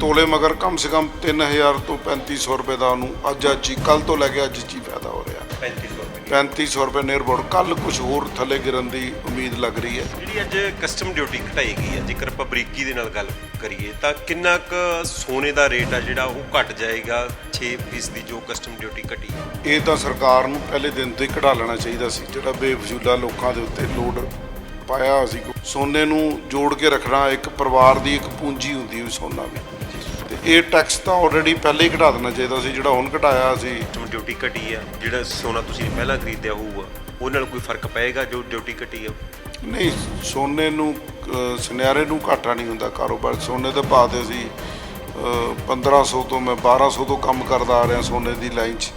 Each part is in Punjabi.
ਤੋਲੇ ਮਗਰ ਕਮ ਸੇ ਕਮ 3000 ਤੋਂ 3500 ਰੁਪਏ ਦਾ ਉਹਨੂੰ ਅੱਜ ਅੱਜ ਹੀ ਕੱਲ ਤੋਂ ਲੈ ਕੇ ਅੱਜ ਹੀ ਫਾਇਦਾ ਹੋ ਰਿਹਾ। 3500 ਰੁਪਏ। 3500 ਰੁਪਏ ਨਿਰਭਰ ਕੱਲ ਕੁਝ ਹੋਰ ਥੱਲੇ ਗਿਰਨ ਦੀ ਉਮੀਦ ਲੱਗ ਰਹੀ ਹੈ। ਜਿਹੜੀ ਅੱਜ ਕਸਟਮ ਡਿਊਟੀ ਘਟਾਈ ਗਈ ਹੈ ਜੇਕਰ ਆਪਾਂ ਬਰੀਕੀ ਦੇ ਨਾਲ ਗੱਲ ਕਰੀਏ ਤਾਂ ਕਿੰਨਾ ਕੁ ਸੋਨੇ ਦਾ ਰੇਟ ਆ ਜਿਹੜਾ ਉਹ ਘਟ ਜਾਏਗਾ 6% ਦੀ ਜੋ ਕਸਟਮ ਡਿਊਟੀ ਘਟੀ ਇਹ ਤਾਂ ਸਰਕਾਰ ਨੂੰ ਪਹਿਲੇ ਦਿਨ ਤੋਂ ਹੀ ਕਢਾ ਲੈਣਾ ਚਾਹੀਦਾ ਸੀ ਜਿਹੜਾ ਬੇਵਜੂਲਾ ਲੋਕਾਂ ਦੇ ਉੱਤੇ ਲੋਡ ਪਾਇਆ ਸੀ। ਸੋਨੇ ਨੂੰ ਜੋੜ ਕੇ ਰੱਖਣਾ ਇੱਕ ਪਰਿਵਾਰ ਦੀ ਇੱਕ ਪੂੰਜੀ ਹੁੰਦੀ ਹੈ ਸੋਨਾ ਵੀ। ਇਹ ਟੈਕਸ ਤਾਂ ਆਲਰੇਡੀ ਪਹਿਲੇ ਹੀ ਘਟਾ ਦੇਣਾ ਚਾਹੀਦਾ ਸੀ ਜਿਹੜਾ ਹੁਣ ਘਟਾਇਆ ਸੀ। ਕਸਟਮ ਡਿਊਟੀ ਘਟੀ ਆ ਜਿਹੜਾ ਸੋਨਾ ਤੁਸੀਂ ਪਹਿਲਾਂ ਖਰੀਦਿਆ ਹੋਊਗਾ ਉਹ ਨਾਲ ਕੋਈ ਫ਼ਰਕ ਪਏਗਾ ਜੋ ਡਿਊਟੀ ਘਟੀ ਆ? ਨਹੀਂ ਸੋਨੇ ਨੂੰ ਸੁਨਿਆਰੇ ਨੂੰ ਘਾਟਾ ਨਹੀਂ ਹੁੰਦਾ ਕਾਰੋਬਾਰ। ਸੋਨੇ ਦੇ ਭਾਅ ਤੇ ਸੀ 1500 ਤੋਂ ਮੈਂ 1200 ਤੋਂ ਕੰਮ ਕਰਦਾ ਆ ਰਿਹਾ ਸੋਨੇ ਦੀ ਲਾਈਨ 'ਚ।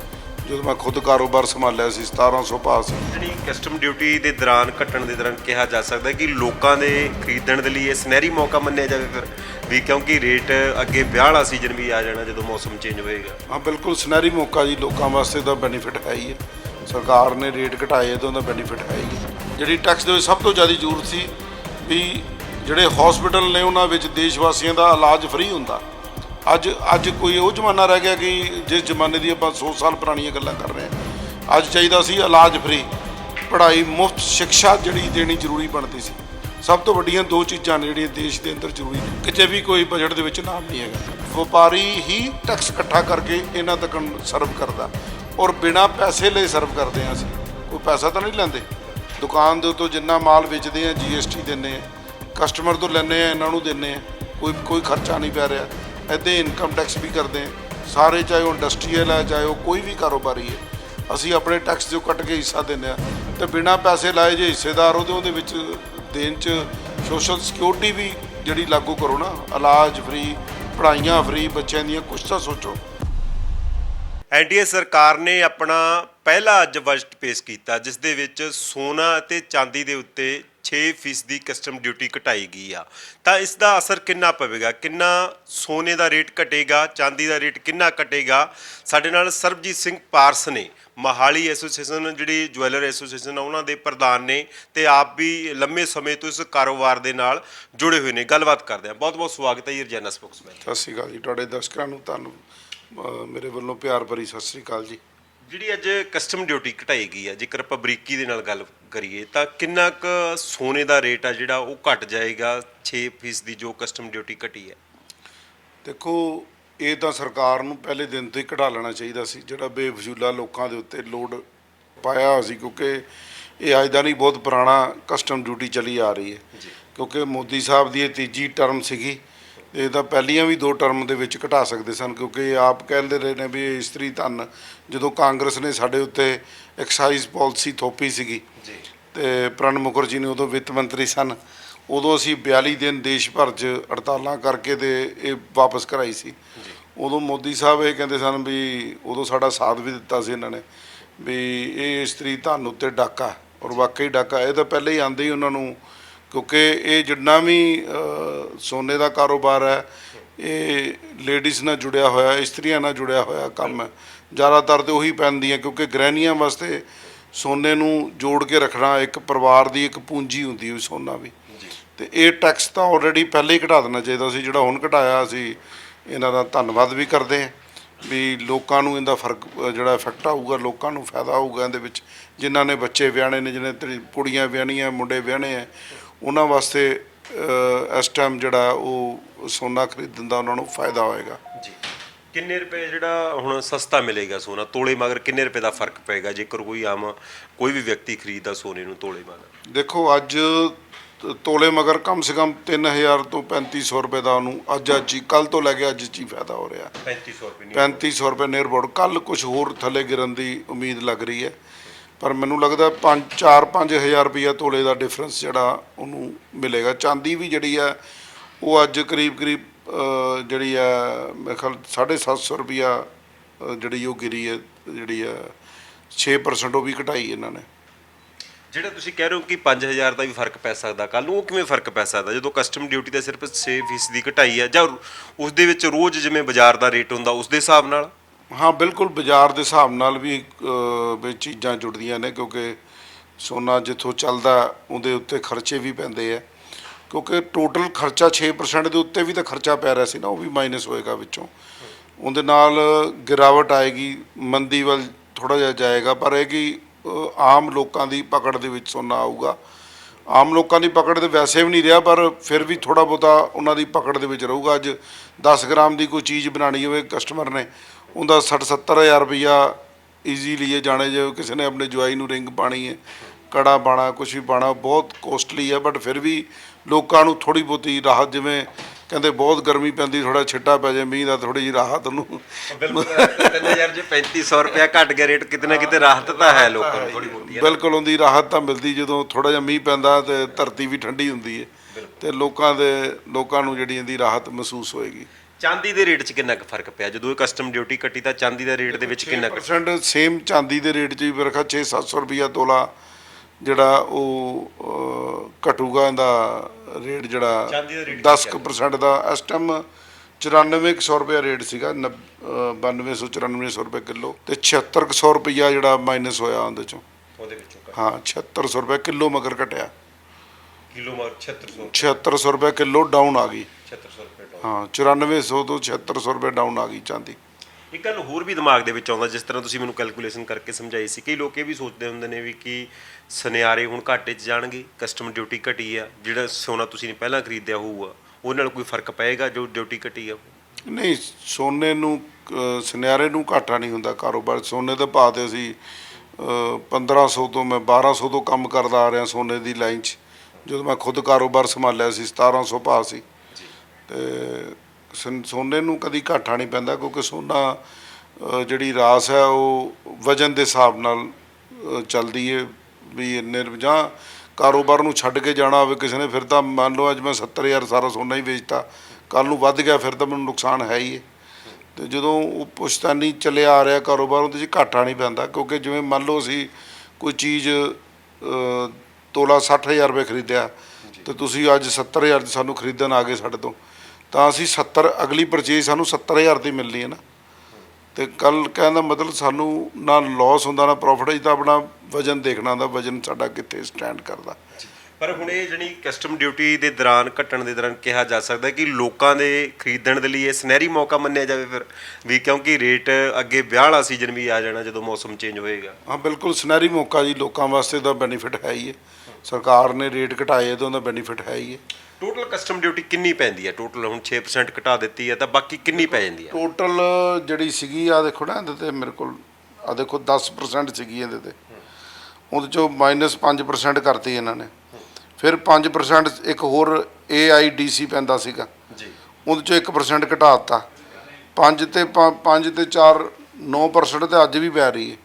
ਜਦੋਂ ਮੈਂ ਖੁਦ ਕਾਰੋਬਾਰ ਸੰਭਾਲਿਆ ਸੀ 1700 ਭਾਅ ਸੀ ਜਿਹੜੀ ਕਸਟਮ ਡਿਊਟੀ ਦੇ ਦੌਰਾਨ ਘਟਣ ਦੇ ਦੌਰਾਨ ਕਿਹਾ ਜਾ ਸਕਦਾ ਕਿ ਲੋਕਾਂ ਦੇ ਖਰੀਦਣ ਦੇ ਲਈ ਇਹ ਸੁਨਹਿਰੀ ਮੌਕਾ ਮੰਨਿਆ ਜਾਵੇ ਫਿਰ ਵੀ ਕਿਉਂਕਿ ਰੇਟ ਅੱਗੇ ਵਿਆਹ ਵਾਲਾ ਸੀਜ਼ਨ ਵੀ ਆ ਜਾਣਾ ਜਦੋਂ ਮੌਸਮ ਚੇਂਜ ਹੋਏਗਾ। ਹਾਂ ਬਿਲਕੁਲ ਸੁਨਹਿਰੀ ਮੌਕਾ ਜੀ ਲੋਕਾਂ ਵਾਸਤੇ ਤਾਂ ਬੈਨੀਫਿਟ ਹੈ ਹੀ ਹੈ। ਸਰਕਾਰ ਨੇ ਰੇਟ ਘਟਾਏ ਤਾਂ ਉਹਦਾ ਬੈਨੀਫਿਟ ਹੈ ਹੀ ਹੈ। ਜਿਹੜੀ ਟੈਕਸ ਦੇ ਵਿੱਚ ਸਭ ਤੋਂ ਜ਼ਿਆਦਾ ਜ਼ਰੂਰਤ ਸੀ ਵੀ ਜਿਹੜੇ ਹਸਪੀਟਲ ਨੇ ਉਹਨਾਂ ਵਿੱਚ ਦੇਸ਼ ਵਾਸੀਆਂ ਦਾ ਇਲਾਜ ਫ੍ਰੀ ਹੁੰਦਾ। ਅੱਜ ਅੱਜ ਕੋਈ ਉਹ ਜ਼ਮਾਨਾ ਰਹਿ ਗਿਆ ਕਿ ਜਿਸ ਜ਼ਮਾਨੇ ਦੀ ਆਪਾਂ 100 ਸਾਲ ਪੁਰਾਣੀਆਂ ਗੱਲਾਂ ਕਰ ਰਹੇ ਹਾਂ। ਅੱਜ ਚਾਹੀਦਾ ਸੀ ਇਲਾਜ ਫ੍ਰੀ ਪੜ੍ਹਾਈ ਮੁਫਤ ਸਿੱਖਿਆ ਜਿਹੜੀ ਦੇਣੀ ਜ਼ਰੂਰੀ ਬਣਦੀ ਸੀ। ਸਭ ਤੋਂ ਵੱਡੀਆਂ ਦੋ ਚੀਜ਼ਾਂ ਨੇ ਜਿਹੜੀਆਂ ਦੇਸ਼ ਦੇ ਅੰਦਰ ਜ਼ਰੂਰੀ ਨੇ। ਕਿਤੇ ਵੀ ਕੋਈ ਬਜਟ ਦੇ ਵਿੱਚ ਨਾਮ ਨਹੀਂ ਹੈਗਾ। ਵਪਾਰੀ ਹੀ ਟੈਕਸ ਇਕੱਠਾ ਕਰਕੇ ਇਹਨਾਂ ਤੱਕ ਸਰਵ ਕਰਦਾ। ਔਰ ਬਿਨਾ ਪੈਸੇ ਲਈ ਸਰਵ ਕਰਦੇ ਹਾਂ ਅਸੀਂ। ਕੋਈ ਪੈਸਾ ਤਾਂ ਨਹੀਂ ਲੈਂਦੇ। ਦੁਕਾਨ ਦੇ ਉੱਤੋਂ ਜਿੰਨਾ ਮਾਲ ਵੇਚਦੇ ਆ ਜੀਐਸਟੀ ਦਿੰਨੇ ਆ ਕਸਟਮਰ ਤੋਂ ਲੈਂਦੇ ਆ ਇਹਨਾਂ ਨੂੰ ਦਿੰਨੇ ਆ ਕੋਈ ਕੋਈ ਖਰਚਾ ਨਹੀਂ ਪੈ ਰਿਹਾ। ਇੱਦਾਂ ਇਨਕਮ ਟੈਕਸ ਵੀ ਕਰਦੇ ਸਾਰੇ ਚਾਹੇ ਉਹ ਇੰਡਸਟਰੀਅਲ ਹੈ ਚਾਹੇ ਉਹ ਕੋਈ ਵੀ ਕਾਰੋਬਾਰੀ ਹੈ ਅਸੀਂ ਆਪਣੇ ਟੈਕਸ ਜੋ ਕੱਟ ਕੇ ਹਿੱਸਾ ਦਿੰਦੇ ਆ। ਤੇ ਬਿਨਾਂ ਪੈਸੇ ਲਾਏ ਜੇ ਹਿੱਸੇਦਾਰ ਉਹਦੇ ਉਹਦੇ ਵਿੱਚ ਦੇਣ ਚ ਸੋਸ਼ਲ ਸਿਕਿਉਰਿਟੀ ਵੀ ਜਿਹੜੀ ਲਾਗੂ ਕਰੋ ਨਾ, ਇਲਾਜ ਫ੍ਰੀ ਪੜ੍ਹਾਈਆਂ ਫ੍ਰੀ ਬੱਚਿਆਂ ਦੀਆਂ, ਕੁਛ ਤਾਂ ਸੋਚੋ। ਐਨਡੀਏ ਸਰਕਾਰ ਨੇ ਆਪਣਾ ਪਹਿਲਾ ਅੱਜ ਬਜਟ ਪੇਸ਼ ਕੀਤਾ, ਜਿਸ ਦੇ ਵਿੱਚ ਸੋਨਾ ਅਤੇ ਚਾਂਦੀ ਦੇ ਉੱਤੇ 6% ਦੀ ਕਸਟਮ ਡਿਊਟੀ ਘਟਾਈ ਗਈ ਆ। ਤਾਂ ਇਸ ਦਾ ਅਸਰ ਕਿੰਨਾ ਪਵੇਗਾ? ਕਿੰਨਾ ਸੋਨੇ ਦਾ ਰੇਟ ਘਟੇਗਾ? ਚਾਂਦੀ ਦਾ ਰੇਟ ਕਿੰਨਾ ਘਟੇਗਾ? ਸਾਡੇ ਨਾਲ ਸਰਬਜੀਤ ਸਿੰਘ ਪਾਰਸ ਨੇ, ਮਹਾਲੀ ਐਸੋਸੀਏਸ਼ਨ, ਜਿਹੜੀ ਜੁਐਲਰ ਐਸੋਸੀਏਸ਼ਨ ਆ, ਉਹਨਾਂ ਦੇ ਪ੍ਰਧਾਨ ਨੇ ਤੇ ਆਪ ਵੀ ਲੰਮੇ ਸਮੇਂ ਤੋਂ ਇਸ ਕਾਰੋਬਾਰ ਦੇ ਨਾਲ ਜੁੜੇ ਹੋਏ ਨੇ। ਗੱਲਬਾਤ ਕਰਦੇ ਆ ਬਹੁਤ ਬਹੁਤ ਸਵਾਗਤ ਹੈ ਜੀ, ਰਜੈਨਾ ਸਪੋਕਸਮੈਨ। ਸਤਿ ਸ਼੍ਰੀ ਅਕਾਲ ਜੀ। ਤੁਹਾਡੇ ਦਰਸ਼ਕਾਂ ਨੂੰ, ਤੁਹਾਨੂੰ ਮੇਰੇ ਵੱਲੋਂ ਪਿਆਰ ਭਰੀ ਸਤਿ ਸ਼੍ਰੀ ਅਕਾਲ ਜੀ। ਜਿਹੜੀ ਅੱਜ ਕਸਟਮ ਡਿਊਟੀ ਘਟਾਈ ਗਈ ਹੈ ਜੇਕਰ ਆਪਾਂ ਬਰੀਕੀ ਦੇ ਨਾਲ ਗੱਲ ਕਰੀਏ ਤਾਂ ਕਿੰਨਾ ਕੁ ਸੋਨੇ ਦਾ ਰੇਟ ਆ ਜਿਹੜਾ ਉਹ ਘਟ ਜਾਏਗਾ 6% ਦੀ ਜੋ ਕਸਟਮ ਡਿਊਟੀ ਘਟੀ ਹੈ? ਦੇਖੋ ਇਹ ਤਾਂ ਸਰਕਾਰ ਨੂੰ ਪਹਿਲੇ ਦਿਨ ਤੋਂ ਹੀ ਕਢਾ ਲੈਣਾ ਚਾਹੀਦਾ ਸੀ ਜਿਹੜਾ ਬੇਵਜੂਲਾ ਲੋਕਾਂ ਦੇ ਉੱਤੇ ਲੋਡ ਪਾਇਆ ਹੋਇਆ ਸੀ ਕਿਉਂਕਿ ਇਹ ਅੱਜ ਦਾ ਨਹੀਂ ਬਹੁਤ ਪੁਰਾਣਾ ਕਸਟਮ ਡਿਊਟੀ ਚੱਲੀ ਆ ਰਹੀ ਹੈ। ਕਿਉਂਕਿ ਮੋਦੀ ਸਾਹਿਬ ਦੀ ਇਹ ਤੀਜੀ ਟਰਮ ਸੀਗੀ ਇਹ ਤਾਂ ਪਹਿਲੀਆਂ ਵੀ ਦੋ ਟਰਮ ਦੇ ਵਿੱਚ ਘਟਾ ਸਕਦੇ ਸਨ ਕਿਉਂਕਿ ਆਪ ਕਹਿੰਦੇ ਰਹੇ ਨੇ ਵੀ ਇਸਤਰੀ ਧਨ ਜਦੋਂ ਕਾਂਗਰਸ ਨੇ ਸਾਡੇ ਉੱਤੇ ਐਕਸਾਈਜ਼ ਪਾਲਿਸੀ ਥੋਪੀ ਸੀਗੀ ਜੀ। ਤੇ ਪ੍ਰਣ ਮੁਖਰਜੀ ਨੇ ਉਦੋਂ ਵਿੱਤ ਮੰਤਰੀ ਸਨ ਉਦੋਂ ਅਸੀਂ 42 ਦਿਨ ਦੇਸ਼ ਭਰ 'ਚ ਹੜਤਾਲਾਂ ਕਰਕੇ ਤੇ ਇਹ ਵਾਪਸ ਕਰਾਈ ਸੀ। ਉਦੋਂ ਮੋਦੀ ਸਾਹਿਬ ਇਹ ਕਹਿੰਦੇ ਸਨ ਵੀ ਉਦੋਂ ਸਾਡਾ ਸਾਥ ਵੀ ਦਿੱਤਾ ਸੀ ਇਹਨਾਂ ਨੇ ਵੀ ਇਹ ਇਸਤਰੀ ਧਨ ਉੱਤੇ ਡਾਕਾ ਔਰ ਵਾਕਈ ਡਾਕਾ ਇਹ ਤਾਂ ਪਹਿਲੇ ਹੀ ਆਂਦੇ ਹੀ ਉਹਨਾਂ ਨੂੰ ਕਿਉਂਕਿ ਇਹ ਜਿੰਨਾ ਵੀ ਸੋਨੇ ਦਾ ਕਾਰੋਬਾਰ ਹੈ ਇਹ ਲੇਡੀਜ਼ ਨਾਲ ਜੁੜਿਆ ਹੋਇਆ ਇਸਤਰੀਆਂ ਨਾਲ ਜੁੜਿਆ ਹੋਇਆ ਕੰਮ ਹੈ। ਜ਼ਿਆਦਾਤਰ ਤੇ ਉਹੀ ਪੈਂਦੀਆਂ ਕਿਉਂਕਿ ਗ੍ਰਹਿਣੀਆਂ ਵਾਸਤੇ ਸੋਨੇ ਨੂੰ ਜੋੜ ਕੇ ਰੱਖਣਾ ਇੱਕ ਪਰਿਵਾਰ ਦੀ ਇੱਕ ਪੂੰਜੀ ਹੁੰਦੀ ਹੈ ਸੋਨਾ ਵੀ। ਤੇ ਇਹ ਟੈਕਸ ਤਾਂ ਆਲਰੇਡੀ ਪਹਿਲੇ ਹੀ ਘਟਾ ਦੇਣਾ ਚਾਹੀਦਾ ਸੀ ਜਿਹੜਾ ਹੁਣ ਘਟਾਇਆ ਅਸੀਂ ਇਹਨਾਂ ਦਾ ਧੰਨਵਾਦ ਵੀ ਕਰਦੇ ਹਾਂ ਵੀ ਲੋਕਾਂ ਨੂੰ ਇਹਦਾ ਫ਼ਰਕ ਜਿਹੜਾ ਇਫੈਕਟ ਆਊਗਾ ਲੋਕਾਂ ਨੂੰ ਫਾਇਦਾ ਹੋਊਗਾ ਇਹਦੇ ਵਿੱਚ। ਜਿਨ੍ਹਾਂ ਨੇ ਬੱਚੇ ਵਿਆਹਣੇ ਨੇ ਜਿਹਨੇ ਕੁੜੀਆਂ ਵਿਆਹਣੀਆਂ ਮੁੰਡੇ ਵਿਆਹਣੇ ਆ ਉਹਨਾਂ ਵਾਸਤੇ ਇਸ ਟਾਈਮ ਜਿਹੜਾ ਉਹ ਸੋਨਾ ਖਰੀਦਣ ਦਾ ਉਹਨਾਂ ਨੂੰ ਫਾਇਦਾ ਹੋਏਗਾ। ਜੀ। ਕਿੰਨੇ ਰੁਪਏ ਜਿਹੜਾ ਹੁਣ ਸਸਤਾ ਮਿਲੇਗਾ ਸੋਨਾ? ਤੋਲੇ ਮਗਰ ਕਿੰਨੇ ਰੁਪਏ ਦਾ ਫ਼ਰਕ ਪਏਗਾ? ਜੇਕਰ ਕੋਈ ਆਮ ਕੋਈ ਵੀ ਵਿਅਕਤੀ ਖਰੀਦਦਾ ਸੋਨੇ ਨੂੰ ਤੋਲੇ ਮਗਰ? ਦੇਖੋ ਅੱਜ ਤੋਲੇ ਮਗਰ ਕਮ ਸੇ ਕਮ 3000 ਤੋਂ 3500 ਰੁਪਏ ਦਾ ਉਹਨੂੰ ਅੱਜ ਅੱਜ ਹੀ ਕੱਲ ਤੋਂ ਲੈ ਕੇ ਅੱਜ ਹੀ ਫਾਇਦਾ ਹੋ ਰਿਹਾ। 3500 ਰੁਪਏ ਨਹੀਂ 3500 ਰੁਪਏ ਨਿਰਭਰ। ਕੱਲ ਕੁਝ ਹੋਰ ਥੱਲੇ ਗਿਰਨ ਦੀ ਉਮੀਦ ਲੱਗ ਰਹੀ ਹੈ। ਪਰ ਮੈਨੂੰ ਲੱਗਦਾ 5 4 5000 ਰੁਪਇਆ ਤੋਲੇ ਦਾ ਡਿਫਰੈਂਸ ਜਿਹੜਾ ਉਹਨੂੰ ਮਿਲੇਗਾ। ਚਾਂਦੀ ਵੀ ਜਿਹੜੀ ਹੈ ਉਹ ਅੱਜ ਕਰੀਬ ਕਰੀਬ ਜਿਹੜੀ ਹੈ ਮੇਰੇ ਖਿਆਲ 750 ਰੁਪਇਆ ਅ, ਜਿਹੜੀ ਉਹ ਗਿਰੀ ਹੈ ਜਿਹੜੀ ਹੈ 6% ਉਹ ਵੀ ਘਟਾਈ ਇਹਨਾਂ ਨੇ। ਜਿਹੜਾ ਤੁਸੀਂ ਕਹਿ ਰਹੇ ਹੋ ਕਿ 5000 ਦਾ ਵੀ ਫ਼ਰਕ ਪੈ ਸਕਦਾ ਕੱਲ ਨੂੰ ਉਹ ਕਿਵੇਂ ਫ਼ਰਕ ਪੈ ਸਕਦਾ? ਜਦੋਂ ਕਸਟਮ ਡਿਊਟੀ ਦਾ ਸਿਰਫ 6% ਦੀ ਘਟਾਈ ਹੈ ਜਾਂ ਉਸ ਦੇ ਵਿੱਚ ਰੋਜ਼ ਜਿਵੇਂ ਬਾਜ਼ਾਰ ਦਾ ਰੇਟ ਹੁੰਦਾ ਉਸ ਦੇ ਹਿਸਾਬ ਨਾਲ? ਹਾਂ ਬਿਲਕੁਲ ਬਾਜ਼ਾਰ ਦੇ ਹਿਸਾਬ ਨਾਲ ਵੀ ਅ, ਚੀਜ਼ਾਂ ਜੁੜਦੀਆਂ ਨੇ ਕਿਉਂਕਿ ਸੋਨਾ ਜਿੱਥੋਂ ਚੱਲਦਾ ਉਹਦੇ ਉੱਤੇ ਖਰਚੇ ਵੀ ਪੈਂਦੇ ਆ। ਕਿਉਂਕਿ ਟੋਟਲ ਖਰਚਾ 6% ਦੇ ਉੱਤੇ ਵੀ ਤਾਂ ਖਰਚਾ ਪੈ ਰਿਹਾ ਸੀ ਨਾ ਉਹ ਵੀ ਮਾਈਨਸ ਹੋਏਗਾ ਵਿੱਚੋਂ। ਉਹਦੇ ਨਾਲ ਗਿਰਾਵਟ ਆਏਗੀ ਮੰਦੀ ਵੱਲ ਥੋੜਾ ਜਿਹਾ ਜਾਏਗਾ ਪਰ ਇਹ ਕਿ ਆਮ ਲੋਕਾਂ ਦੀ ਪਕੜ ਦੇ ਵਿੱਚ ਸੋਨਾ ਆਊਗਾ। ਆਮ ਲੋਕਾਂ ਦੀ ਪਕੜ ਤੇ ਵੈਸੇ ਵੀ ਨਹੀਂ ਰਿਹਾ ਪਰ ਫਿਰ ਵੀ ਥੋੜਾ ਬਹੁਤਾ ਉਹਨਾਂ ਦੀ ਪਕੜ ਦੇ ਵਿੱਚ ਰਹੂਗਾ। ਅੱਜ 10 ਗ੍ਰਾਮ ਦੀ ਕੋਈ ਚੀਜ਼ ਬਣਾਣੀ ਹੋਵੇ ਕਸਟਮਰ ਨੇ ਉਹਦਾ 60 70000 ਰੁਪਈਆ ਈਜ਼ੀਲੀ ਇਹ ਜਾਣੇ ਜੇ ਕਿਸੇ ਨੇ ਆਪਣੇ ਜਵਾਈ ਨੂੰ ਰਿੰਗ ਪਾਣੀ ਹੈ ਕੜਾ ਪਾਣਾ ਕੁਛ ਵੀ ਪਾਣਾ ਬਹੁਤ ਕੋਸਟਲੀ ਹੈ ਬਟ ਫਿਰ ਵੀ ਲੋਕਾਂ ਨੂੰ ਥੋੜੀ ਬਹੁਤੀ ਰਾਹਤ ਜਿਵੇਂ ਕਹਿੰਦੇ ਬਹੁਤ ਗਰਮੀ ਪੈਂਦੀ ਥੋੜਾ ਛਿੱਟਾ ਪੈ ਜਾਏ ਮੀਂਹ ਦਾ ਥੋੜੀ ਜਿਹੀ ਰਾਹਤ ਨੂੰ। ਬਿਲਕੁਲ 3000 ਜੇ 3500 ਰੁਪਇਆ ਘਟ ਗਿਆ ਰੇਟ ਕਿਤੇ ਨਾ ਕਿਤੇ ਰਾਹਤ ਤਾਂ ਹੈ ਲੋਕਾਂ ਨੂੰ ਥੋੜੀ ਬਹੁਤੀ। ਬਿਲਕੁਲ ਉਹਦੀ ਰਾਹਤ ਤਾਂ ਮਿਲਦੀ ਜਦੋਂ ਥੋੜਾ ਜਿਹਾ ਮੀਂਹ ਪੈਂਦਾ ਤੇ ਧਰਤੀ ਵੀ ਠੰਡੀ ਹੁੰਦੀ ਹੈ ਤੇ ਲੋਕਾਂ ਦੇ ਲੋਕਾਂ ਨੂੰ ਜਿਹੜੀ ਇਹਦੀ ਰਾਹਤ ਮਹਿਸੂਸ ਹੋਏਗੀ। ਚਾਂਦੀ ਦੇ ਰੇਟ 'ਚ ਕਿੰਨਾ ਕੁ ਫ਼ਰਕ ਪਿਆ? ਜਦੋਂ ਇਹ ਕਸਟਮ ਡਿਊਟੀ ਕੱਟੀ ਤਾਂ ਚਾਂਦੀ ਦੇ ਰੇਟ ਦੇ ਵਿੱਚ ਕਿੰਨਾ ਕੁ 6% ਸੇਮ ਚਾਂਦੀ ਦੇ ਰੇਟ 'ਚ ਵੀ ਮੇਰੇ ਖਿਆਲ 6-700 ਰੁਪਈਆ ਤੋਲਾ ਜਿਹੜਾ ਉਹ ਘਟੂਗਾ ਇਹਦਾ ਰੇਟ ਜਿਹੜਾ ਚਾਂਦੀ ਦਾ rate 10% ਦਾ। ਇਸ ਟਾਈਮ 9400 ਰੁਪਏ ਰੇਟ ਸੀਗਾ 9200 9400 ਰੁਪਏ ਕਿਲੋ ਤੇ 7600 ਰੁਪਈਆ ਜਿਹੜਾ ਮਾਈਨਸ ਹੋਇਆ ਉਹਦੇ ਚੋਂ। ਉਹਦੇ ਵਿੱਚੋਂ ਹਾਂ 7600 ਰੁਪਏ ਕਿਲੋ ਮਗਰ ਘਟਿਆ। ਕਿਲੋ ਮਾਰ 7600 7600 ਰੁਪਏ ਕਿਲੋ ਡਾਊਨ ਆ ਗਈ। 7600 ਰੁਪਏ। ਡਾਲਰ ਹਾਂ 9400 ਤੋਂ 7600 ਰੁਪਏ ਡਾਊਨ ਆ ਗਈ ਚਾਂਦੀ। ਇੱਕ ਗੱਲ ਹੋਰ ਵੀ ਦਿਮਾਗ ਦੇ ਵਿੱਚ ਆਉਂਦਾ ਜਿਸ ਤਰ੍ਹਾਂ ਤੁਸੀਂ ਮੈਨੂੰ ਕੈਲਕੂਲੇਸ਼ਨ ਕਰਕੇ ਸਮਝਾਈ ਸੀ ਕਈ ਲੋਕ ਇਹ ਵੀ ਸੋਚਦੇ ਹੁੰਦੇ ਨੇ ਵੀ ਕਿ ਸੁਨਿਆਰੇ ਹੁਣ ਘਾਟੇ 'ਚ ਜਾਣਗੇ ਕਸਟਮ ਡਿਊਟੀ ਘਟੀ ਆ ਜਿਹੜਾ ਸੋਨਾ ਤੁਸੀਂ ਨੇ ਪਹਿਲਾਂ ਖਰੀਦਿਆ ਹੋਊਗਾ ਉਹਦੇ ਨਾਲ ਕੋਈ ਫ਼ਰਕ ਪਏਗਾ ਜੋ ਡਿਊਟੀ ਘਟੀ ਆ? ਨਹੀਂ ਸੋਨੇ ਨੂੰ ਸੁਨਿਆਰੇ ਨੂੰ ਘਾਟਾ ਨਹੀਂ ਹੁੰਦਾ ਕਾਰੋਬਾਰ ਸੋਨੇ ਦੇ ਭਾਅ ਤੇ ਅਸੀਂ ਅਹ, 1500 ਤੋਂ ਮੈਂ 1200 ਤੋਂ ਕੰਮ ਕਰਦਾ ਆ ਰਿਹਾ ਸੋਨੇ ਦੀ ਲਾਈਨ 'ਚ। ਜਦੋਂ ਮੈਂ ਖੁਦ ਕਾਰੋਬਾਰ ਸੰਭਾਲਿਆ ਸੀ 1700 ਭਾਅ ਸੀ। ਤੇ ਸਨ- ਸੋਨੇ ਨੂੰ ਕਦੀ ਘਾਟਾ ਨਹੀਂ ਪੈਂਦਾ ਕਿਉਂਕਿ ਸੋਨਾ ਜਿਹੜੀ ਰਾਸ ਹੈ ਉਹ ਵਜਨ ਦੇ ਹਿਸਾਬ ਨਾਲ ਚੱਲਦੀ ਹੈ ਵੀ ਇੰਨੇ ਜਾਂ ਕਾਰੋਬਾਰ ਨੂੰ ਛੱਡ ਕੇ ਜਾਣਾ ਹੋਵੇ ਕਿਸੇ ਨੇ ਫਿਰ ਤਾਂ ਮੰਨ ਲਓ ਅੱਜ ਮੈਂ 70000 ਸਾਰਾ ਸੋਨਾ ਹੀ ਵੇਚਤਾ ਕੱਲ ਨੂੰ ਵੱਧ ਗਿਆ ਫਿਰ ਤਾਂ ਮੈਨੂੰ ਨੁਕਸਾਨ ਹੈ ਹੀ ਹੈ ਤੇ ਜਦੋਂ ਉਹ ਪੁਸ਼ਤਾਨੀ ਚੱਲਿਆ ਆ ਰਿਹਾ ਕਾਰੋਬਾਰ ਉਹਦੇ 'ਚ ਘਾਟਾ ਨਹੀਂ ਪੈਂਦਾ ਕਿਉਂਕਿ ਜਿਵੇਂ ਮੰਨ ਲਓ ਅਸੀਂ ਕੋਈ ਚੀਜ਼ ਤੋਲਾ 60000 ਰੁਪਏ ਖਰੀਦਿਆ ਤੇ ਤੁਸੀਂ ਅੱਜ 70000 ਦੀ ਸਾਨੂੰ ਖਰੀਦਣ ਆ ਗਏ ਸਾਡੇ ਤੋਂ ਤਾਂ ਅਸੀਂ 70 ਅਗਲੀ ਪਰਚੇਜ਼ ਸਾਨੂੰ 70000 ਦੀ ਮਿਲਣੀ ਹੈ ਨਾ। ਤੇ ਕੱਲ ਕਹਿਣ ਦਾ ਮਤਲਬ ਸਾਨੂੰ ਨਾ ਲਾਸ ਹੁੰਦਾ ਨਾ ਪ੍ਰੋਫਿਟ ਹੈ ਤਾਂ ਆਪਣਾ ਵਜਨ ਦੇਖਣਾ ਦਾ ਵਜਨ ਸਾਡਾ ਕਿੱਥੇ ਸਟੈਂਡ ਕਰਦਾ। ਪਰ ਹੁਣ ਇਹ ਜਿਹੜੀ ਕਸਟਮ ਡਿਊਟੀ ਦੇ ਦੌਰਾਨ ਘਟਣ ਦੇ ਦੌਰਾਨ ਕਿਹਾ ਜਾ ਸਕਦਾ ਕਿ ਲੋਕਾਂ ਦੇ ਖਰੀਦਣ ਦੇ ਲਈ ਇਹ ਸੁਨਹਿਰੀ ਮੌਕਾ ਮੰਨਿਆ ਜਾਵੇ ਫਿਰ ਵੀ ਕਿਉਂਕਿ ਰੇਟ ਅੱਗੇ ਵਿਆਹ ਵਾਲਾ ਸੀਜ਼ਨ ਵੀ ਆ ਜਾਣਾ ਜਦੋਂ ਮੌਸਮ ਚੇਂਜ ਹੋਏਗਾ। ਹਾਂ ਬਿਲਕੁਲ ਸੁਨਹਿਰੀ ਮੌਕਾ ਜੀ ਲੋਕਾਂ ਵਾਸਤੇ ਦਾ ਬੈਨੀਫਿਟ ਹੈ ਹੀ ਹੈ। ਸਰਕਾਰ ਨੇ ਰੇਟ ਘਟਾਏ ਤਾਂ ਉਹਦਾ ਬੈਨੀਫਿਟ ਹੈ ਹੀ ਹੈ। ਟੋਟਲ ਕਸਟਮ ਡਿਊਟੀ ਕਿੰਨੀ ਪੈਂਦੀ ਹੈ? ਟੋਟਲ ਹੁਣ 6% ਘਟਾ ਦਿੱਤੀ ਹੈ ਤਾਂ ਬਾਕੀ ਕਿੰਨੀ ਪੈ ਜਾਂਦੀ ਹੈ? ਟੋਟਲ ਜਿਹੜੀ ਸੀਗੀ ਆ ਦੇਖੋ ਨਾ ਇਹਦੇ ਤੇ ਮੇਰੇ ਕੋਲ ਆ ਦੇਖੋ 10% ਸੀਗੀ ਇਹਦੇ ਤੇ। ਉਹਦੇ ਚੋਂ ਮਾਈਨਸ 5% ਕਰਤੀ ਇਹਨਾਂ ਨੇ। ਫਿਰ 5% ਇੱਕ ਹੋਰ AIDC ਪੈਂਦਾ ਸੀਗਾ। ਜੀ। ਉਹਦੇ ਚੋਂ 1% ਘਟਾ ਦਿੱਤਾ। 5 ਤੇ 5 ਤੇ 4 9% ਤੇ ਅੱਜ ਵੀ ਪੈ ਰਹੀ ਹੈ।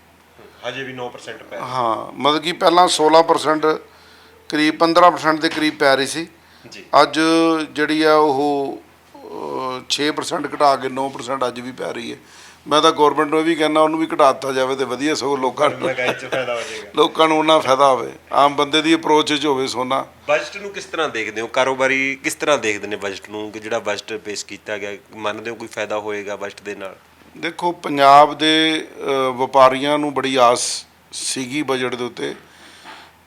ਹਜੇ ਵੀ 9% ਪੈ ਹਾਂ। ਮਤਲਬ ਕਿ ਪਹਿਲਾਂ 16% ਕਰੀਬ 15% ਦੇ ਕਰੀਬ ਪੈ ਰਹੀ ਸੀ। ਜੀ। ਅੱਜ ਜਿਹੜੀ ਆ ਉਹ ਅਹ, 6% ਘਟਾ ਕੇ 9% ਅੱਜ ਵੀ ਪੈ ਰਹੀ ਹੈ। ਮੈਂ ਤਾਂ ਗਵਰਨਮੈਂਟ ਨੂੰ ਵੀ ਕਹਿੰਦਾ ਉਹਨੂੰ ਵੀ ਘਟਾ ਦਿੱਤਾ ਜਾਵੇ ਤੇ ਵਧੀਆ ਸਗੋਂ ਲੋਕਾਂ ਨੂੰ ਲਗਾਈ ਚ ਫਾਇਦਾ ਹੋ ਜਾਏਗਾ। ਲੋਕਾਂ ਨੂੰ ਉਹਨਾਂ ਫਾਇਦਾ ਹੋਵੇ। ਆਮ ਬੰਦੇ ਦੀ ਅਪਰੋਚ 'ਚ ਹੋਵੇ ਸੋਨਾ। ਬਜਟ ਨੂੰ ਕਿਸ ਤਰ੍ਹਾਂ ਦੇਖਦੇ ਹੋ? ਕਾਰੋਬਾਰੀ ਕਿਸ ਤਰ੍ਹਾਂ ਦੇਖਦੇ ਨੇ ਬਜਟ ਨੂੰ? ਕਿ ਜਿਹੜਾ ਬਜਟ ਪੇਸ਼ ਕੀਤਾ ਗਿਆ ਮੰਨਦੇ ਹੋ ਕੋਈ ਫਾਇਦਾ ਹੋਏਗਾ ਬਜਟ ਦੇ ਨਾਲ? ਦੇਖੋ ਪੰਜਾਬ ਦੇ ਵਪਾਰੀਆਂ ਨੂੰ ਬੜੀ ਆਸ ਸੀਗੀ ਬਜਟ ਦੇ ਉੱਤੇ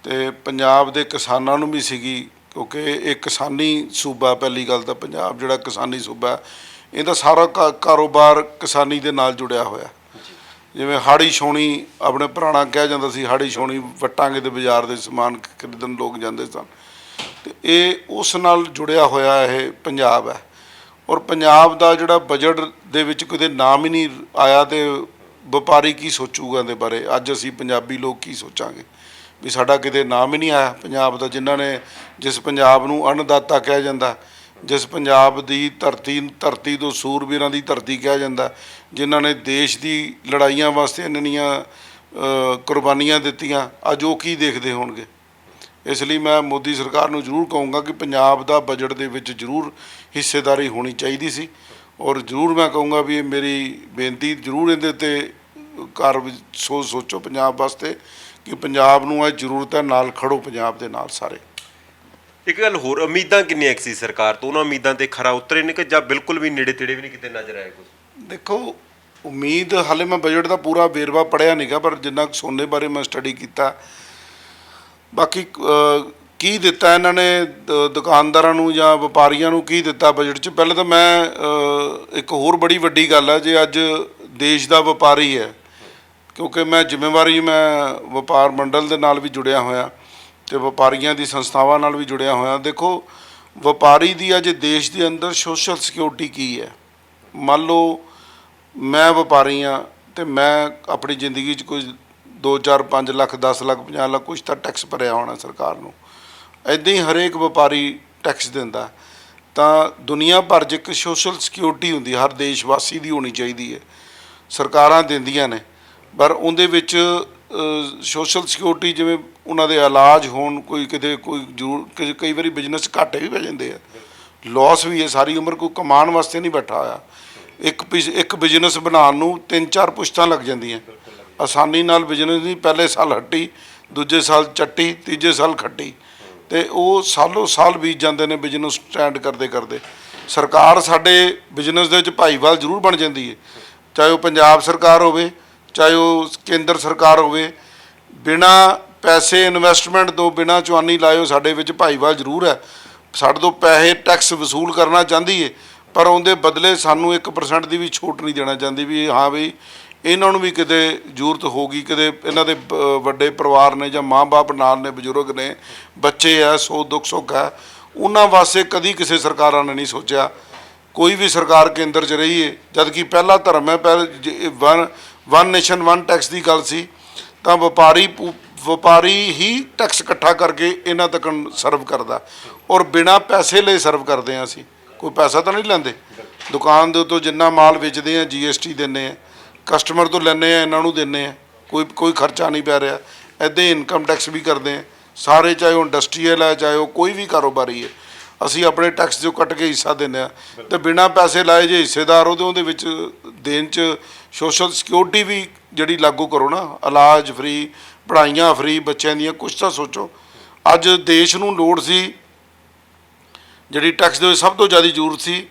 ਤੇ ਪੰਜਾਬ ਦੇ ਕਿਸਾਨਾਂ ਨੂੰ ਵੀ ਸੀਗੀ ਕਿਉਂਕਿ ਇਹ ਕਿਸਾਨੀ ਸੂਬਾ ਪਹਿਲੀ ਗੱਲ ਤਾਂ ਪੰਜਾਬ ਜਿਹੜਾ ਕਿਸਾਨੀ ਸੂਬਾ ਇਹਦਾ ਸਾਰਾ ਕਾਰੋਬਾਰ ਕਿਸਾਨੀ ਦੇ ਨਾਲ ਜੁੜਿਆ ਹੋਇਆ ਜਿਵੇਂ ਹਾੜੀ ਛੋਣੀ ਆਪਣੇ ਪੁਰਾਣਾ ਕਿਹਾ ਜਾਂਦਾ ਸੀ ਹਾੜੀ ਛੋਣੀ ਵਟਾਂਗੇ ਦੇ ਬਾਜ਼ਾਰ ਦੇ ਸਮਾਨ ਖਰੀਦਣ ਲੋਕ ਜਾਂਦੇ ਸਨ। ਤੇ ਇਹ ਉਸ ਨਾਲ ਜੁੜਿਆ ਹੋਇਆ ਇਹ ਪੰਜਾਬ ਹੈ। ਔਰ ਪੰਜਾਬ ਦਾ ਜਿਹੜਾ ਬਜਟ ਦੇ ਵਿੱਚ ਕਿਤੇ ਨਾਮ ਹੀ ਨਹੀਂ ਆਇਆ ਤੇ ਵਪਾਰੀ ਕੀ ਸੋਚੂਗਾ ਦੇ ਬਾਰੇ? ਅੱਜ ਅਸੀਂ ਪੰਜਾਬੀ ਲੋਕ ਕੀ ਸੋਚਾਂਗੇ? ਵੀ ਸਾਡਾ ਕਿਤੇ ਨਾਮ ਹੀ ਨਹੀਂ ਆਇਆ ਪੰਜਾਬ ਦਾ ਜਿਨ੍ਹਾਂ ਨੇ ਜਿਸ ਪੰਜਾਬ ਨੂੰ ਅੰਨਦਾਤਾ ਕਿਹਾ ਜਾਂਦਾ ਜਿਸ ਪੰਜਾਬ ਦੀ ਧਰਤੀ ਧਰਤੀ ਤੋਂ ਸੂਰਬੀਰਾਂ ਦੀ ਧਰਤੀ ਕਿਹਾ ਜਾਂਦਾ ਜਿਨ੍ਹਾਂ ਨੇ ਦੇਸ਼ ਦੀ ਲੜਾਈਆਂ ਵਾਸਤੇ ਇੰਨੀਆਂ ਅ, ਕੁਰਬਾਨੀਆਂ ਦਿੱਤੀਆਂ ਅੱਜ ਉਹ ਕੀ ਦੇਖਦੇ ਹੋਣਗੇ? ਇਸ ਲਈ ਮੈਂ ਮੋਦੀ ਸਰਕਾਰ ਨੂੰ ਜ਼ਰੂਰ ਕਹੂੰਗਾ ਕਿ ਪੰਜਾਬ ਦਾ ਬਜਟ ਦੇ ਵਿੱਚ ਜ਼ਰੂਰ ਹਿੱਸੇਦਾਰੀ ਹੋਣੀ ਚਾਹੀਦੀ ਸੀ ਔਰ ਜ਼ਰੂਰ ਮੈਂ ਕਹੂੰਗਾ ਵੀ ਇਹ ਮੇਰੀ ਬੇਨਤੀ ਜ਼ਰੂਰ ਇਹਦੇ ਤੇ ਕਰ ਸੋਚ ਸੋਚੋ ਪੰਜਾਬ ਵਾਸਤੇ ਕਿ ਪੰਜਾਬ ਨੂੰ ਇਹ ਜ਼ਰੂਰਤ ਹੈ ਨਾਲ ਖੜੋ ਪੰਜਾਬ ਦੇ ਨਾਲ ਸਾਰੇ। ਇੱਕ ਗੱਲ ਹੋਰ ਉਮੀਦਾਂ ਕਿੰਨੀਆਂ ਸੀ ਸਰਕਾਰ ਤੋਂ? ਉਹਨਾਂ ਉਮੀਦਾਂ ਤੇ ਖਰਾ ਉਤਰੇ ਨੇ ਕਿ ਜਾਂ ਬਿਲਕੁਲ ਵੀ ਨੇੜੇ ਤੇੜੇ ਵੀ ਨਹੀਂ ਕਿਤੇ ਨਜ਼ਰ ਆਏ ਕੁਝ ਦੇਖੋ ਉਮੀਦ ਹਾਲੇ ਮੈਂ ਬਜਟ ਦਾ ਪੂਰਾ ਵੇਰਵਾ ਪੜਿਆ ਨਹੀਂਗਾ ਪਰ ਜਿੰਨਾ ਕੁ ਸੋਨੇ ਬਾਰੇ ਮੈਂ ਸਟੱਡੀ ਕੀਤਾ ਬਾਕੀ ਕੀ ਦਿੱਤਾ ਇਹਨਾਂ ਨੇ ਦੁਕਾਨਦਾਰਾਂ ਨੂੰ ਜਾਂ ਵਪਾਰੀਆਂ ਨੂੰ ਕੀ ਦਿੱਤਾ ਬਜਟ 'ਚ? ਪਹਿਲਾਂ ਤਾਂ ਮੈਂ ਇੱਕ ਹੋਰ ਬੜੀ ਵੱਡੀ ਗੱਲ ਹੈ ਜੇ ਅੱਜ ਦੇਸ਼ ਦਾ ਵਪਾਰੀ ਹੈ ਕਿਉਂਕਿ ਮੈਂ ਜ਼ਿੰਮੇਵਾਰੀ ਮੈਂ ਵਪਾਰ ਮੰਡਲ ਦੇ ਨਾਲ ਵੀ ਜੁੜਿਆ ਹੋਇਆ ਤੇ ਵਪਾਰੀਆਂ ਦੀ ਸੰਸਥਾਵਾਂ ਨਾਲ ਵੀ ਜੁੜਿਆ ਹੋਇਆ। ਦੇਖੋ, ਵਪਾਰੀ ਦੀ ਅੱਜ ਦੇਸ਼ ਦੇ ਅੰਦਰ ਸੋਸ਼ਲ ਸਿਕਿਉਰਿਟੀ ਕੀ ਹੈ? ਮੰਨ ਲਓ, ਮੈਂ ਵਪਾਰੀ ਹਾਂ ਤੇ ਮੈਂ ਆਪਣੀ ਜ਼ਿੰਦਗੀ 'ਚ ਕੋਈ 2 4 5 ਲੱਖ 10 ਲੱਖ 50 ਲੱਖ ਕੁਝ ਤਾਂ ਟੈਕਸ ਭਰਿਆ ਹੋਣਾ ਸਰਕਾਰ ਨੂੰ। ਐਦਾਂ ਹੀ ਹਰੇਕ ਵਪਾਰੀ ਟੈਕਸ ਦਿੰਦਾ। ਤਾਂ ਦੁਨੀਆ ਭਰ 'ਚ ਇੱਕ ਸੋਸ਼ਲ ਸਿਕਿਉਰਿਟੀ ਹੁੰਦੀ ਹਰ ਦੇਸ਼ ਵਾਸੀ ਦੀ ਹੋਣੀ ਚਾਹੀਦੀ ਹੈ। ਸਰਕਾਰਾਂ ਦਿੰਦੀਆਂ ਨੇ। ਪਰ ਉਹਦੇ ਵਿੱਚ ਸੋਸ਼ਲ ਸਿਕਿਉਰਿਟੀ ਜਿਵੇਂ ਉਹਨਾਂ ਦੇ ਇਲਾਜ ਹੋਣ, ਕੋਈ ਕਿਤੇ ਕੋਈ ਜ਼ਰੂਰ ਕਈ ਵਾਰੀ ਬਿਜ਼ਨਸ ਘਾਟੇ ਵੀ ਪੈ ਜਾਂਦੇ ਆ। ਲਾਸ ਵੀ ਹੈ, ਸਾਰੀ ਉਮਰ ਕੋਈ ਕਮਾਉਣ ਵਾਸਤੇ ਨਹੀਂ ਬੈਠਾ ਹੋਇਆ। ਇੱਕ ਬਿਜ਼- ਇੱਕ ਬਿਜ਼ਨਸ ਬਣਾਉਣ ਨੂੰ ਤਿੰਨ ਚਾਰ ਪੁਸ਼ਤਾਂ ਲੱਗ ਜਾਂਦੀਆਂ। ਆਸਾਨੀ ਨਾਲ ਬਿਜ਼ਨਸ ਦੀ ਪਹਿਲੇ ਸਾਲ ਹੱਟੀ, ਦੂਜੇ ਸਾਲ ਚੱਟੀ, ਤੀਜੇ ਸਾਲ ਖੱਟੀ। ਤੇ ਉਹ ਸਾਲੋ ਸਾਲ ਬੀਤ ਜਾਂਦੇ ਨੇ ਬਿਜ਼ਨਸ ਸਟੈਂਡ ਕਰਦੇ ਕਰਦੇ। ਸਰਕਾਰ ਸਾਡੇ ਬਿਜ਼ਨਸ ਦੇ ਵਿੱਚ ਭਾਈਵਾਲ ਜ਼ਰੂਰ ਬਣ ਜਾਂਦੀ ਹੈ। ਚਾਹੇ ਉਹ ਪੰਜਾਬ ਸਰਕਾਰ ਹੋਵੇ ਚਾਹੇ ਉਹ ਕੇਂਦਰ ਸਰਕਾਰ ਹੋਵੇ, ਬਿਨਾ ਪੈਸੇ ਇਨਵੈਸਟਮੈਂਟ ਤੋਂ ਬਿਨਾ ਚੁਆਨੀ ਲਾਇਓ ਸਾਡੇ ਵਿੱਚ ਭਾਈਵਾਲ ਜ਼ਰੂਰ ਹੈ। ਸਾਡੇ ਤੋਂ ਪੈਸੇ ਟੈਕਸ ਵਸੂਲ ਕਰਨਾ ਚਾਹੁੰਦੀ ਹੈ ਪਰ ਉਹਦੇ ਬਦਲੇ ਸਾਨੂੰ 1% ਦੀ ਵੀ ਛੋਟ ਨਹੀਂ ਦੇਣਾ ਚਾਹੁੰਦੀ ਵੀ ਹਾਂ ਵੀ ਇਹਨਾਂ ਨੂੰ ਵੀ ਕਿਤੇ ਜ਼ਰੂਰਤ ਹੋਗੀ ਕਿਤੇ ਇਹਨਾਂ ਦੇ ਵੱਡੇ ਪਰਿਵਾਰ ਨੇ ਜਾਂ ਮਾਂ-ਬਾਪ ਨਾਲ ਨੇ, ਬਜ਼ੁਰਗ ਨੇ, ਬੱਚੇ ਆ, ਸੋ ਦੁੱਖ ਸੁੱਖ ਹੈ ਉਹਨਾਂ ਵਾਸਤੇ ਕਦੀ ਕਿਸੇ ਸਰਕਾਰਾਂ ਨੇ ਨਹੀਂ ਸੋਚਿਆ। ਕੋਈ ਵੀ ਸਰਕਾਰ ਕੇਂਦਰ 'ਚ ਰਹੀ ਹੈ ਜਦ ਕਿ ਪਹਿਲਾ ਧਰਮ ਹੈ, ਪਹਿਲ ਵਨ ਨੇਸ਼ਨ ਵਨ ਟੈਕਸ ਦੀ ਗੱਲ ਸੀ, ਤਾਂ ਵਪਾਰੀ ਪੂ- ਵਪਾਰੀ ਹੀ ਟੈਕਸ ਇਕੱਠਾ ਕਰਕੇ ਇਹਨਾਂ ਤੱਕ ਸਰਵ ਕਰਦਾ। ਔਰ ਬਿਨਾ ਪੈਸੇ ਲਈ ਸਰਵ ਕਰਦੇ ਹਾਂ ਅਸੀਂ। ਕੋਈ ਪੈਸਾ ਤਾਂ ਨਹੀਂ ਲੈਂਦੇ? ਦੁਕਾਨ ਦੇ ਉੱਤੋਂ ਜਿੰਨਾ ਮਾਲ ਵੇਚਦੇ ਆ ਜੀਐਸਟੀ ਦਿੰਨੇ ਆ ਕਸਟਮਰ ਤੋਂ ਲੈਂਦੇ ਆ ਇਹਨਾਂ ਨੂੰ ਦਿੰਨੇ ਆ ਕੋਈ ਕੋਈ ਖਰਚਾ ਨਹੀਂ ਪੈ ਰਿਹਾ। ਐਦਾਂ ਇਨਕਮ ਟੈਕਸ ਵੀ ਕਰਦੇ ਆ ਸਾਰੇ ਚਾਹੇ ਉਹ ਇੰਡਸਟਰੀਅਲ ਹੈ, ਚਾਹੇ ਉਹ ਕੋਈ ਵੀ ਕਾਰੋਬਾਰੀ ਹੈ। ਅਸੀਂ ਆਪਣੇ ਟੈਕਸ ਚੋਂ ਕੱਟ ਕੇ ਹਿੱਸਾ ਦਿੰਦੇ ਆ ਤੇ ਬਿਨਾਂ ਪੈਸੇ ਲਾਏ ਜੇ ਹਿੱਸੇਦਾਰ ਉਹਦੇ ਉਹਦੇ ਵਿੱਚ ਦੇਣ ਚ ਸੋਸ਼ਲ ਸਿਕਿਉਰਿਟੀ ਵੀ ਜਿਹੜੀ ਲਾਗੂ ਕਰੋ ਨਾ, ਇਲਾਜ ਫ੍ਰੀ ਪੜ੍ਹਾਈਆਂ ਫ੍ਰੀ ਬੱਚਿਆਂ ਦੀਆਂ ਕੁਝ ਤਾਂ ਸੋਚੋ। ਅੱਜ ਦੇਸ਼ ਨੂੰ ਲੋੜ ਸੀ, ਜਿਹੜੀ ਟੈਕਸ ਦੇ ਸਭ ਤੋਂ ਜ਼ਿਆਦਾ ਜ਼ਰੂਰਤ ਸੀ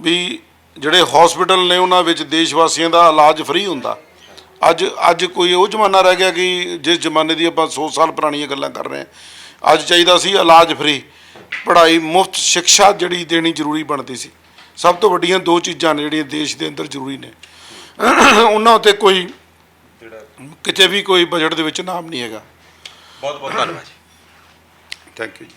ਵੀ ਜਿਹੜੇ ਹਸਪੀਟਲ ਨੇ ਉਹਨਾਂ ਵਿੱਚ ਦੇਸ਼ ਵਾਸੀਆਂ ਦਾ ਇਲਾਜ ਫ੍ਰੀ ਹੁੰਦਾ। ਅੱਜ ਅੱਜ ਕੋਈ ਉਹ ਜ਼ਮਾਨਾ ਰਹਿ ਗਿਆ ਕਿ ਜਿਸ ਜ਼ਮਾਨੇ ਦੀ ਆਪਾਂ 100 ਸਾਲ ਪੁਰਾਣੀਆਂ ਗੱਲਾਂ ਕਰ ਰਹੇ ਹਾਂ। ਅੱਜ ਚਾਹੀਦਾ ਸੀ ਇਲਾਜ ਫ੍ਰੀ ਪੜ੍ਹਾਈ ਮੁਫਤ ਸਿੱਖਿਆ ਜਿਹੜੀ ਦੇਣੀ ਜ਼ਰੂਰੀ ਬਣਦੀ ਸੀ। ਸਭ ਤੋਂ ਵੱਡੀਆਂ ਦੋ ਚੀਜ਼ਾਂ ਨੇ ਜਿਹੜੀਆਂ ਦੇਸ਼ ਦੇ ਅੰਦਰ ਜ਼ਰੂਰੀ ਨੇ। ਉਹਨਾਂ ਉੱਤੇ ਕੋਈ ਕਿਤੇ ਵੀ ਕੋਈ ਬਜਟ ਦੇ ਵਿੱਚ ਨਾਮ ਨਹੀਂ ਹੈਗਾ। ਬਹੁਤ ਬਹੁਤ ਧੰਨਵਾਦ ਜੀ। Thank you ji.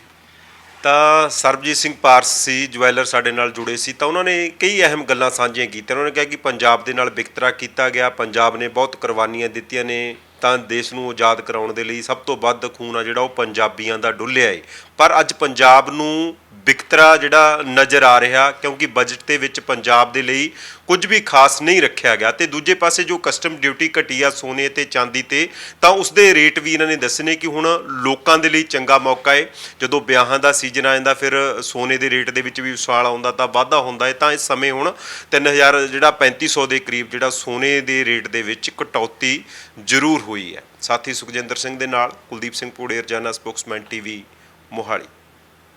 ਤਾਂ ਸਰਬਜੀਤ ਸਿੰਘ ਪਾਰਸ ਸੀ ਜਵੈਲਰ ਸਾਡੇ ਨਾਲ ਜੁੜੇ ਸੀ ਤਾਂ ਉਹਨਾਂ ਨੇ ਕਈ ਅਹਿਮ ਗੱਲਾਂ ਸਾਂਝੀਆਂ ਕੀਤੀਆਂ। ਉਹਨਾਂ ਨੇ ਕਿਹਾ ਕਿ ਪੰਜਾਬ ਦੇ ਨਾਲ ਵਿਤਕਰਾ ਕੀਤਾ ਗਿਆ। ਪੰਜਾਬ ਨੇ ਬਹੁਤ ਕੁਰਬਾਨੀਆਂ ਦਿੱਤੀਆਂ ਨੇ ਤਾਂ ਦੇਸ਼ ਨੂੰ ਆਜ਼ਾਦ ਕਰਾਉਣ ਦੇ ਲਈ ਸਭ ਤੋਂ ਵੱਧ ਖੂਨ ਆ ਜਿਹੜਾ ਉਹ ਪੰਜਾਬੀਆਂ ਦਾ ਡੁੱਲਿਆ ਏ। ਪਰ ਅੱਜ ਪੰਜਾਬ ਨੂੰ ਵਿਕਤਰਾ ਜਿਹੜਾ ਨਜ਼ਰ ਆ ਰਿਹਾ, ਕਿਉਂਕਿ ਬਜਟ ਦੇ ਵਿੱਚ ਪੰਜਾਬ ਦੇ ਲਈ ਕੁਝ ਵੀ ਖਾਸ ਨਹੀਂ ਰੱਖਿਆ ਗਿਆ। ਤੇ ਦੂਜੇ ਪਾਸੇ ਜੋ ਕਸਟਮ ਡਿਊਟੀ ਘਟੀ ਆ ਸੋਨੇ ਤੇ ਚਾਂਦੀ ਤੇ, ਤਾਂ ਉਸ ਦੇ ਰੇਟ ਵੀ ਇਹਨਾਂ ਨੇ ਦੱਸੇ ਨੇ ਕਿ ਹੁਣ ਲੋਕਾਂ ਦੇ ਲਈ ਚੰਗਾ ਮੌਕਾ ਹੈ ਜਦੋਂ ਵਿਆਹਾਂ ਦਾ ਸੀਜ਼ਨ ਆ ਜਾਂਦਾ, ਫਿਰ ਸੋਨੇ ਦੇ ਰੇਟ ਦੇ ਵਿੱਚ ਵੀ ਉਸਾਲ ਆਉਂਦਾ ਤਾਂ ਵਾਧਾ ਹੁੰਦਾ ਹੈ ਤਾਂ ਇਸ ਸਮੇਂ ਹੁਣ 3000 ਜਿਹੜਾ 3500 ਦੇ ਕਰੀਬ ਜਿਹੜਾ ਸੋਨੇ ਦੇ ਰੇਟ ਦੇ ਵਿੱਚ ਕਟੌਤੀ ਜ਼ਰੂਰ ਹੋਈ ਹੈ। ਸਾਥੀ ਸੁਖਜਿੰਦਰ ਸਿੰਘ ਦੇ ਨਾਲ ਕੁਲਦੀਪ ਸਿੰਘ ਪੂੜੇ, ਰਜਾਨਾ ਸਪੋਕਸਮੈਨ ਟੀਵੀ ਮੋਹਾਲੀ